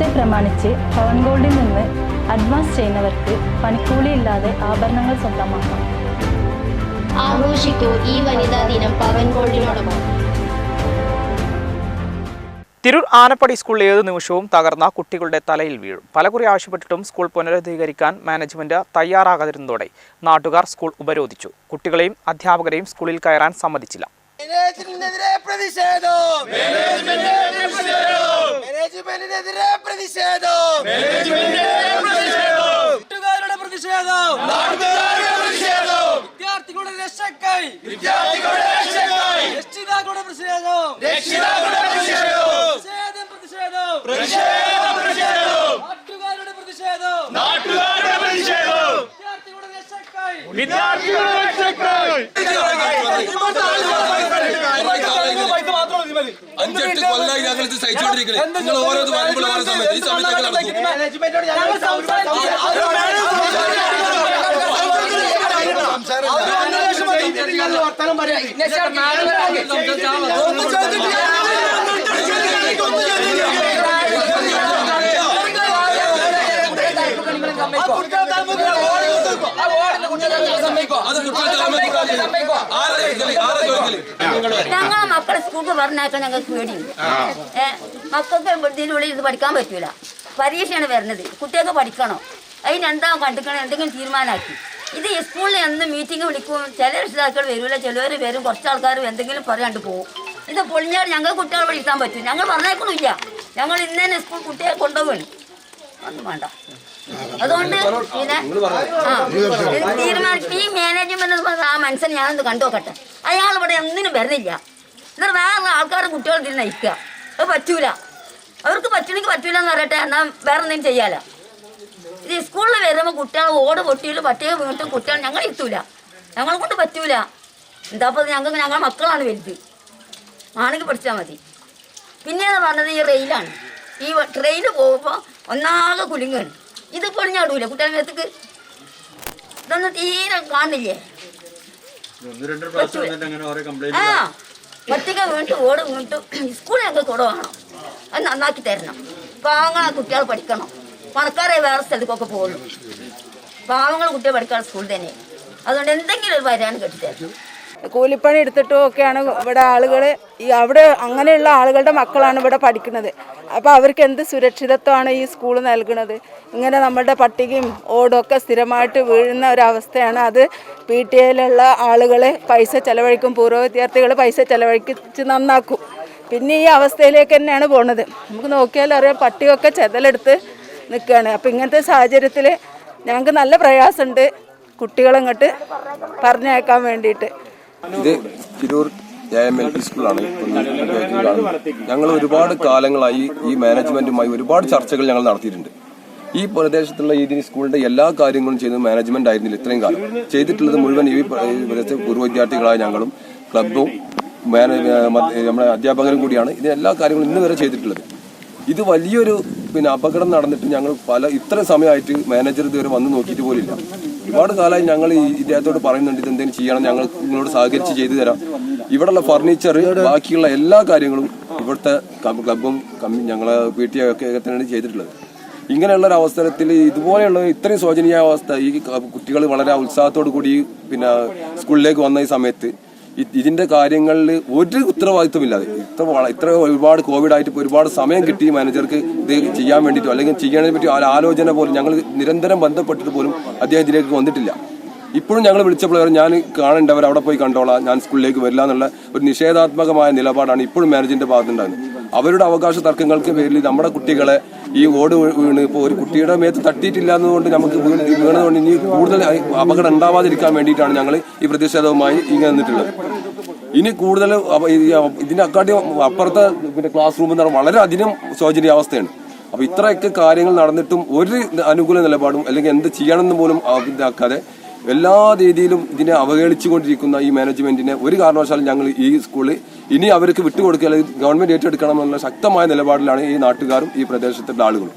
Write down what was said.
Day പ്രമാണിച്ച് പവൻ ഗോൾഡിൽ നിന്ന് advance ചെയ്യുന്നവർക്ക് പണിക്കൂലി ഇല്ലാതെ ആഭരണങ്ങൾ സ്വന്തമാക്കാം. ആഘോഷിക്കൂ ഈ വനിതാ ദിനം പവൻ ഗോൾഡിനോടൊപ്പം തിരൂർ ആനപ്പടി സ്കൂളിൽ ഏത് നിമിഷവും തകർന്ന കുട്ടികളുടെ തലയിൽ വീഴും. പലകുറി ആവശ്യപ്പെട്ടിട്ടും സ്കൂൾ പുനരുദ്ധീകരിക്കാൻ മാനേജ്മെന്റ് തയ്യാറാകാതിരുന്നതോടെ നാട്ടുകാർ സ്കൂൾ ഉപരോധിച്ചു. കുട്ടികളെയും അധ്യാപകരെയും സ്കൂളിൽ കയറാൻ സമ്മതിച്ചില്ല. പ്രതിഷേധം. മാനേജ്മെന്റിനെതിരെ പ്രതിഷേധം. നാട്ടുകാരുടെ പ്രതിഷേധം. വിദ്യാർത്ഥികളുടെ രക്ഷക്കായി രക്ഷിതാക്കളുടെ പ്രതിഷേധം. പ്രതിഷേധം. പ്രതിഷേധം നാട്ടുകാരുടെ പ്രതിഷേധം. വിദ്യാർത്ഥികളുടെ രക്ഷക്കായി അഞ്ചെട്ട് കൊല്ലായി ഞങ്ങൾ ഇത് സഹിച്ചുകൊണ്ടിരിക്കുന്നത് നിങ്ങൾ ഓരോന്ന് പറയുമ്പോൾ ഓരോ സമയത്ത് ഈ സമയത്ത് നടക്കും. വർത്തമാനം പറയാം. അത് കുട്ടികൾ ഞങ്ങളെ മക്കളെ സ്കൂൾക്ക് പറഞ്ഞാൽ ഞങ്ങൾക്ക് പേടിയുണ്ട് ഏ മക്കൾക്ക് ഇതിനുള്ളിൽ ഇത് പഠിക്കാൻ പറ്റൂല. പരീക്ഷയാണ് വരുന്നത്. കുട്ടികൾക്ക് പഠിക്കണം. അതിന് എന്താ കണ്ടിക്കണം എന്തെങ്കിലും തീരുമാനമാക്കി. ഇത് ഈ സ്കൂളിൽ എന്ന് മീറ്റിംഗ് വിളിക്കും ചില രക്ഷിതാക്കൾ വരില്ല ചിലവർ വരും കുറച്ച് ആൾക്കാർ എന്തെങ്കിലും പറയാണ്ട് പോകും ഇത് പൊളിഞ്ഞാൽ ഞങ്ങൾ കുട്ടികളെ പഠിക്കാൻ പറ്റും. ഞങ്ങൾ പറഞ്ഞേക്കണില്ല ഞങ്ങൾ ഇന്ന് തന്നെ സ്കൂൾ കുട്ടിയെ കൊണ്ടുപോകണം ഒന്നും അതുകൊണ്ട് പിന്നെ ആ ഇത് തീരുമാനിക്കും ഈ മാനേജ്മെന്റ് ആ മനുഷ്യൻ ഞാനൊന്ന് കണ്ടുനോക്കട്ടെ അയാൾ ഇവിടെ ഒന്നിനും വരുന്നില്ല. എന്നിട്ട് വേറെ ആൾക്കാരും കുട്ടികൾ തിരി നയിക്കുക. അത് പറ്റൂല. അവർക്ക് പറ്റണെങ്കിൽ പറ്റൂല എന്ന് പറയട്ടെ. എന്നാൽ വേറെ എന്തെങ്കിലും ചെയ്യാലോ. ഇത് സ്കൂളിൽ വരുമ്പോൾ കുട്ടികൾ ഓട് പൊട്ടിയിലും പട്ടിക വീണ്ടും കുട്ടികൾ ഞങ്ങൾ എത്തൂല ഞങ്ങളെ കൊണ്ട് പറ്റൂല. എന്താ അപ്പോൾ ഞങ്ങൾക്ക് ഞങ്ങളെ മക്കളാണ് വലുത്. ആണെങ്കിൽ പഠിച്ചാൽ മതി. പിന്നെ പറഞ്ഞത് ഈ റെയിലാണ് ഈ ട്രെയിൻ പോകുമ്പോൾ ഒന്നാകെ കുലുങ്ങാണ് ഇത് പൊളിഞ്ഞാടൂല കുട്ടികളുടെ മേത്തേക്ക്. ഇതൊന്നും തീരെ കാണില്ലേ ആ പട്ടിക വീണ്ടും ഓട് വീണ്ടും സ്കൂളിൽ ഞങ്ങൾക്ക് കുറവാണോ അത് നന്നാക്കി തരണം. പാവങ്ങൾ ആ കുട്ടികൾ പഠിക്കണം. പണക്കാരെ വേറെ സ്ഥലത്തേക്കൊക്കെ പോകുള്ളൂ പാവങ്ങൾ കുട്ടികൾ പഠിക്കാൻ സ്കൂൾ തന്നെ അതുകൊണ്ട് എന്തെങ്കിലും ഒരു വരാൻ കെട്ടിത്തരണം കൂലിപ്പണി എടുത്തിട്ടും ഒക്കെയാണ് ഇവിടെ ആളുകൾ ഈ അവിടെ അങ്ങനെയുള്ള ആളുകളുടെ മക്കളാണ് ഇവിടെ പഠിക്കുന്നത്. അപ്പോൾ അവർക്ക് എന്ത് സുരക്ഷിതത്വമാണ് ഈ സ്കൂൾ നൽകുന്നത്? ഇങ്ങനെ നമ്മളുടെ പട്ടികയും ഓടൊക്കെ സ്ഥിരമായിട്ട് വീഴുന്ന ഒരവസ്ഥയാണ് അത്. പി ടി എയിലുള്ള ആളുകൾ പൈസ ചിലവഴിക്കും പൂർവ വിദ്യാർത്ഥികൾ പൈസ ചെലവഴിച്ച് നന്നാക്കും. പിന്നെ ഈ അവസ്ഥയിലേക്ക് തന്നെയാണ് പോണത്. നമുക്ക് നോക്കിയാൽ അറിയാം പട്ടികയൊക്കെ ചെതലെടുത്ത് നിൽക്കുകയാണ് അപ്പോൾ ഇങ്ങനത്തെ സാഹചര്യത്തിൽ ഞങ്ങൾക്ക് നല്ല പ്രയാസമുണ്ട് കുട്ടികളങ്ങോട്ട് പറഞ്ഞയക്കാൻ വേണ്ടിയിട്ട്. ഇത് Tirur A M L P സ്കൂളാണ് ഞങ്ങൾ ഒരുപാട് കാലങ്ങളായി ഈ മാനേജ്മെന്റുമായി ഒരുപാട് ചർച്ചകൾ ഞങ്ങൾ നടത്തിയിട്ടുണ്ട്. ഈ പ്രദേശത്തുള്ള ഈ സ്കൂളിന്റെ എല്ലാ കാര്യങ്ങളും ചെയ്യുന്നത് മാനേജ്മെന്റ് ആയിരുന്നില്ല ഇത്രയും കാലം. ചെയ്തിട്ടുള്ളത് മുഴുവൻ ഈ പ്രദേശത്തെ പൂർവ വിദ്യാർത്ഥികളായ ഞങ്ങളും ക്ലബും നമ്മുടെ അധ്യാപകരും കൂടിയാണ് ഇതിന് എല്ലാ കാര്യങ്ങളും ഇന്ന് വരെ ചെയ്തിട്ടുള്ളത്. ഇത് വലിയൊരു പിന്നെ അപകടം നടന്നിട്ട് ഞങ്ങൾ പല ഇത്ര സമയമായിട്ട് മാനേജർ ഇതുവരെ വന്ന് നോക്കിയിട്ട് പോലില്ല. ഒരുപാട് കാലമായി ഞങ്ങൾ ഇദ്ദേഹത്തോട് പറയുന്നുണ്ട് ഇത് എന്തെങ്കിലും ചെയ്യണം ഞങ്ങൾ നിങ്ങളോട് സഹകരിച്ച് ചെയ്തു തരാം. ഇവിടെയുള്ള ഫർണിച്ചർ ബാക്കിയുള്ള എല്ലാ കാര്യങ്ങളും ഇവിടുത്തെ ക്ലബ്- ഞങ്ങളെ പി ടി ഒക്കെ തന്നെയാണ് ചെയ്തിട്ടുള്ളത്. ഇങ്ങനെയുള്ള ഒരു അവസരത്തിൽ ഇതുപോലെയുള്ള ഇത്രയും ശോചനീയ അവസ്ഥ ഈ കുട്ടികൾ വളരെ ഉത്സാഹത്തോടു കൂടി പിന്നെ സ്കൂളിലേക്ക് വന്ന ഈ സമയത്ത് ഇതിന്റെ കാര്യങ്ങളിൽ ഒരു ഉത്തരവാദിത്വമില്ലാതെ. ഇത്ര ഇത്ര ഒരുപാട് കോവിഡ് ആയിട്ട് ഒരുപാട് സമയം കിട്ടി മാനേജർക്ക് ഇത് ചെയ്യാൻ വേണ്ടിയിട്ടോ അല്ലെങ്കിൽ ചെയ്യാനെ പറ്റി ആലോചന പോലും ഞങ്ങൾ നിരന്തരം ബന്ധപ്പെട്ടിട്ട് പോലും അദ്ദേഹം ഇതിലേക്ക് വന്നിട്ടില്ല. ഇപ്പോഴും ഞങ്ങൾ വിളിച്ചപ്പോൾ ഞാൻ കാണേണ്ടവർ അവിടെ പോയി കണ്ടോളാം ഞാൻ സ്കൂളിലേക്ക് വരില്ല എന്നുള്ള ഒരു നിഷേധാത്മകമായ നിലപാടാണ് ഇപ്പോഴും മാനേജിന്റെ ഭാഗത്തുണ്ടാകുന്നത് അവരുടെ അവകാശ തർക്കങ്ങൾക്ക് പേരിൽ നമ്മുടെ കുട്ടികളെ ഈ ഓട് വീണ് ഇപ്പോൾ ഒരു കുട്ടിയുടെ മേത്ത് തട്ടിയിട്ടില്ല എന്നതുകൊണ്ട് നമുക്ക് വീണ് വീണതുകൊണ്ട് ഇനി കൂടുതൽ അപകടം ഉണ്ടാവാതിരിക്കാൻ വേണ്ടിയിട്ടാണ് ഞങ്ങൾ ഈ പ്രതിഷേധവുമായി ഇങ്ങനെ നിന്നിട്ടുള്ളത്. ഇനി കൂടുതൽ ഇതിനെക്കാട്ടി അപ്പുറത്തെ പിന്നെ ക്ലാസ് റൂം എന്ന് പറഞ്ഞാൽ വളരെ അധികം ശോചനീയ അവസ്ഥയാണ്. അപ്പൊ ഇത്രയൊക്കെ കാര്യങ്ങൾ നടന്നിട്ടും ഒരു അനുകൂല നിലപാടും അല്ലെങ്കിൽ എന്ത് ചെയ്യണമെന്ന് പോലും ഇതാക്കാതെ എല്ലാ രീതിയിലും ഇതിനെ അവഹേളിച്ചുകൊണ്ടിരിക്കുന്ന ഈ മാനേജ്മെന്റിനെ ഒരു കാരണവശാലും ഞങ്ങൾ ഈ സ്കൂളിൽ ഇനി അവർക്ക് വിട്ടുകൊടുക്കുക അല്ലെങ്കിൽ ഗവൺമെന്റ് ഏറ്റെടുക്കണം എന്നുള്ള ശക്തമായ നിലപാടിലാണ് ഈ നാട്ടുകാരും ഈ പ്രദേശത്തുള്ള ആളുകളും.